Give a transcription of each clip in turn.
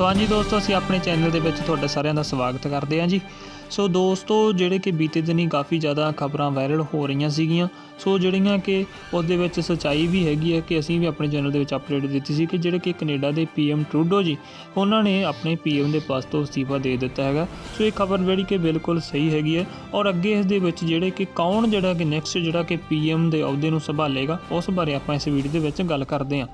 ਸੋ ਹਾਂਜੀ ਦੋਸਤੋ ਅਸੀਂ ਆਪਣੇ ਚੈਨਲ ਦੇ ਵਿੱਚ ਤੁਹਾਡਾ ਸਾਰਿਆਂ ਦਾ ਸਵਾਗਤ ਕਰਦੇ ਹਾਂ ਜੀ। ਸੋ ਦੋਸਤੋ, ਜਿਹੜੇ ਕਿ ਬੀਤੇ ਦਿਨੀ ਕਾਫੀ ਜ਼ਿਆਦਾ ਖਬਰਾਂ ਵਾਇਰਲ ਹੋ ਰਹੀਆਂ ਸੀਗੀਆਂ। ਸੋ ਜਿਹੜੀਆਂ ਕਿ ਉਹਦੇ ਵਿੱਚ ਸੱਚਾਈ ਵੀ ਹੈਗੀ ਹੈ ਕਿ ਅਸੀਂ ਵੀ ਆਪਣੇ ਚੈਨਲ ਦੇ ਵਿੱਚ ਅਪਡੇਟ ਦਿੱਤੀ ਸੀ ਕਿ ਜਿਹੜੇ ਕਿ ਕੈਨੇਡਾ ਦੇ ਪੀਐਮ ਟਰੂਡੋ ਜੀ, ਉਹਨਾਂ ਨੇ ਆਪਣੇ ਪੀਐਮ ਦੇ ਪਦ ਤੋਂ ਅਸਤੀਫਾ ਦੇ ਦਿੱਤਾ ਹੈਗਾ। ਸੋ ਇਹ ਖਬਰ ਜਿਹੜੀ ਕਿ ਬਿਲਕੁਲ ਸਹੀ ਹੈਗੀ ਹੈ ਔਰ ਅੱਗੇ ਇਸ ਦੇ ਵਿੱਚ ਜਿਹੜੇ ਕਿ ਕੌਣ ਜਿਹੜਾ ਕਿ ਨੈਕਸਟ ਜਿਹੜਾ ਕਿ ਪੀਐਮ ਦੇ ਅਹੁਦੇ ਨੂੰ ਸੰਭਾਲੇਗਾ, ਉਸ ਬਾਰੇ ਆਪਾਂ ਇਸ ਵੀਡੀਓ ਦੇ ਵਿੱਚ ਗੱਲ ਕਰਦੇ ਹਾਂ।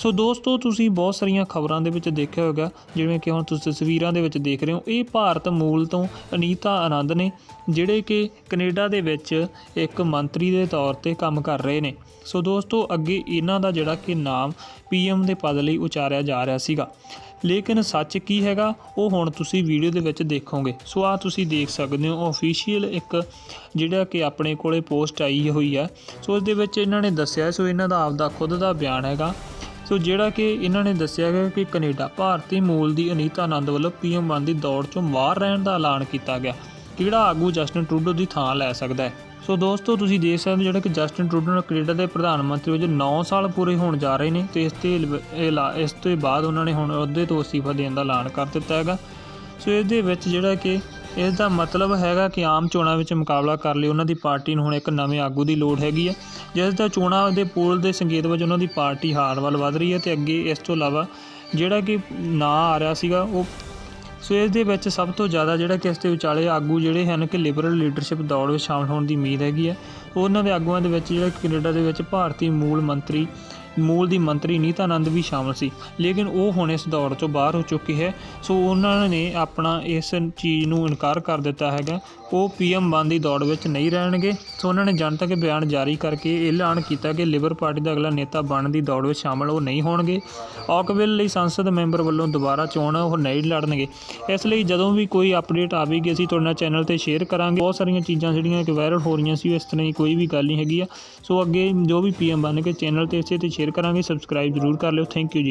ਸੋ ਦੋਸਤੋ, ਤੁਸੀਂ ਬਹੁਤ ਸਾਰੀਆਂ ਖਬਰਾਂ ਦੇ ਵਿੱਚ ਦੇਖਿਆ ਹੋਵੇਗਾ ਜਿਵੇਂ ਕਿ ਹੁਣ ਤੁਸੀਂ ਤਸਵੀਰਾਂ ਦੇ ਵਿੱਚ ਦੇਖ ਰਹੇ ਹੋ, ਇਹ ਭਾਰਤ ਮੂਲ ਤੋਂ ਅਨੀਤਾ ਆਨੰਦ ਨੇ, ਜਿਹੜੇ ਕਿ ਕੈਨੇਡਾ ਦੇ ਵਿੱਚ ਇੱਕ ਮੰਤਰੀ ਦੇ ਤੌਰ ਤੇ ਕੰਮ ਕਰ ਰਹੇ ਨੇ। ਸੋ ਦੋਸਤੋ, ਅੱਗੇ ਇਹਨਾਂ ਦਾ ਜਿਹੜਾ ਕਿ ਨਾਮ ਪੀਐਮ ਦੇ ਪਦ ਲਈ ਉਚਾਰਿਆ ਜਾ ਰਿਹਾ ਸੀਗਾ। ਲੇਕਿਨ ਸੱਚ ਕੀ ਹੈਗਾ, ਉਹ ਹੁਣ ਤੁਸੀਂ ਵੀਡੀਓ ਦੇ ਵਿੱਚ ਦੇਖੋਗੇ। ਸੋ ਆ ਤੁਸੀਂ ਦੇਖ ਸਕਦੇ ਹੋ ਅਫੀਸ਼ੀਅਲ ਇੱਕ ਜਿਹੜਾ ਕਿ ਆਪਣੇ ਕੋਲੇ ਪੋਸਟ ਆਈ ਹੋਈ ਹੈ। ਸੋ ਉਸ ਦੇ ਵਿੱਚ ਇਹਨਾਂ ਨੇ ਦੱਸਿਆ, ਸੋ ਇਹਨਾਂ ਦਾ ਆਪਦਾ ਖੁਦ ਦਾ ਬਿਆਨ ਹੈਗਾ। ਸੋ ਜਿਹੜਾ ਕਿ ਇਹਨਾਂ ਨੇ ਦੱਸਿਆ ਗਿਆ ਕਿ ਕੈਨੇਡਾ ਭਾਰਤੀ ਮੂਲ ਦੀ ਅਨੀਤਾ ਆਨੰਦ ਵੱਲੋਂ ਪੀਐਮ ਬਣ ਦੀ ਦੌੜ ਚੋਂ ਬਾਹਰ ਰਹਿਣ ਦਾ ਐਲਾਨ ਕੀਤਾ ਗਿਆ ਕਿਹੜਾ ਆਗੂ ਜਸਟਿਨ ਟਰੂਡੋ ਦੀ ਥਾਂ ਲੈ ਸਕਦਾ ਹੈ। ਸੋ ਦੋਸਤੋ, ਤੁਸੀਂ ਦੇਖ ਸਕਦੇ ਹੋ ਜਿਹੜਾ ਕਿ ਜਸਟਿਨ ਟਰੂਡੋ ਨੂੰ ਕੈਨੇਡਾ ਦੇ ਪ੍ਰਧਾਨ ਮੰਤਰੀ ਵਜੋਂ 9 ਸਾਲ ਪੂਰੇ ਹੋਣ ਜਾ ਰਹੇ ਨੇ ਤੇ ਇਸ ਤੇ ਇਲਵ- ਇਸ ਤੋਂ ਬਾਅਦ ਉਹਨਾਂ ਨੇ ਹੁਣ ਅਹੁਦੇ ਤੋਂ ਅਸਤੀਫਾ ਦੇਣ ਦਾ ਐਲਾਨ ਕਰ ਦਿੱਤਾ ਹੈਗਾ। ਸੋ ਇਸ ਦੇ ਵਿੱਚ ਜਿਹੜਾ ਕਿ ਇਸ ਦਾ ਮਤਲਬ ਹੈਗਾ ਕਿ ਆਮ ਚੋਣਾਂ ਵਿੱਚ ਮੁਕਾਬਲਾ ਕਰ ਲਈ। ਉਹਨਾਂ ਦੀ ਪਾਰਟੀ ਨੂੰ ਹੁਣ ਇੱਕ ਨਵੇਂ ਆਗੂ ਦੀ ਲੋੜ ਹੈਗੀ ਹੈ ਜਿਸ ਦਾ ਚੋਣਾਂ ਦੇ ਪੋਲ ਦੇ ਸੰਕੇਤ ਵਜੋਂ ਉਹਨਾਂ ਦੀ ਪਾਰਟੀ ਹਾਰ ਵੱਲ ਵਧ ਰਹੀ ਹੈ ਤੇ ਅੱਗੇ ਇਸ ਤੋਂ ਇਲਾਵਾ ਜਿਹੜਾ ਕਿ ਨਾਂ ਆ ਰਿਹਾ ਸੀਗਾ, ਉਹ ਸੋ ਇਸ ਦੇ ਵਿੱਚ ਸਭ ਤੋਂ ਜ਼ਿਆਦਾ ਜਿਹੜਾ ਕਿ ਇਸ ਦੇ ਵਿਚਾਲੇ ਆਗੂ ਜਿਹੜੇ ਹਨ ਕਿ ਲਿਬਰਲ ਲੀਡਰਸ਼ਿਪ ਦੌੜ ਵਿੱਚ ਸ਼ਾਮਲ ਹੋਣ ਦੀ ਉਮੀਦ ਹੈਗੀ ਹੈ। ਉਹਨਾਂ ਦੇ ਆਗੂਆਂ ਦੇ ਵਿੱਚ ਜਿਹੜਾ ਕੈਨੇਡਾ ਦੇ ਵਿੱਚ ਭਾਰਤੀ ਮੂਲ ਮੰਤਰੀ ਮੂਲ ਦੀ ਮੰਤਰੀ ਨੀਤਾ ਆਨੰਦ ਵੀ ਸ਼ਾਮਲ ਸੀ। ਲੇਕਿਨ ਉਹ ਹੁਣ ਇਸ ਦੌੜ ਤੋਂ ਬਾਹਰ ਹੋ ਚੁੱਕੀ ਹੈ। ਸੋ ਉਹਨਾਂ ਨੇ ਆਪਣਾ ਇਸ ਚੀਜ਼ ਨੂੰ ਇਨਕਾਰ ਕਰ ਦਿੱਤਾ ਹੈਗਾ। ਉਹ ਪੀਐਮ ਬਣ ਦੀ ਦੌੜ ਵਿੱਚ ਨਹੀਂ ਰਹਿਣਗੇ। ਸੋ ਉਹਨਾਂ ਨੇ ਜਨਤਕ ਬਿਆਨ ਜਾਰੀ ਕਰਕੇ ਐਲਾਨ ਕੀਤਾ ਕਿ ਲਿਬਰ ਪਾਰਟੀ ਦਾ ਅਗਲਾ ਨੇਤਾ ਬਣਨ ਦੀ ਦੌੜ ਵਿੱਚ ਸ਼ਾਮਲ ਉਹ ਨਹੀਂ ਹੋਣਗੇ। ਔਕਵਿਲ ਲਈ ਸੰਸਦ ਮੈਂਬਰ ਵੱਲੋਂ ਦੁਬਾਰਾ ਚੋਣ ਉਹ ਨਹੀਂ ਲੜਨਗੇ। ਇਸ ਲਈ ਜਦੋਂ ਵੀ ਕੋਈ ਅਪਡੇਟ ਆਵੇਗੀ, ਅਸੀਂ ਤੁਹਾਡੇ ਨਾਲ ਚੈਨਲ ਤੇ ਸ਼ੇਅਰ ਕਰਾਂਗੇ। ਬਹੁਤ ਸਾਰੀਆਂ ਚੀਜ਼ਾਂ ਜਿਹੜੀਆਂ ਕਿ ਵਾਇਰਲ ਹੋ ਰਹੀਆਂ ਸੀ, ਇਸ ਤਰ੍ਹਾਂ ਦੀ ਕੋਈ ਵੀ ਗੱਲ ਨਹੀਂ ਹੈਗੀ ਆ। ਸੋ ਅੱਗੇ ਜੋ ਵੀ ਪੀਐਮ ਬਣ ਕੇ ਚੈਨਲ ਤੇ ਇਸੇ ਤੇ ਸ਼ੇਅਰ ਕਰਾਂਗੇ ਸਬਸਕ੍ਰਾਈਬ ਜ਼ਰੂਰ ਕਰ ਲਿਓ ਥੈਂਕ ਯੂ ਜੀ।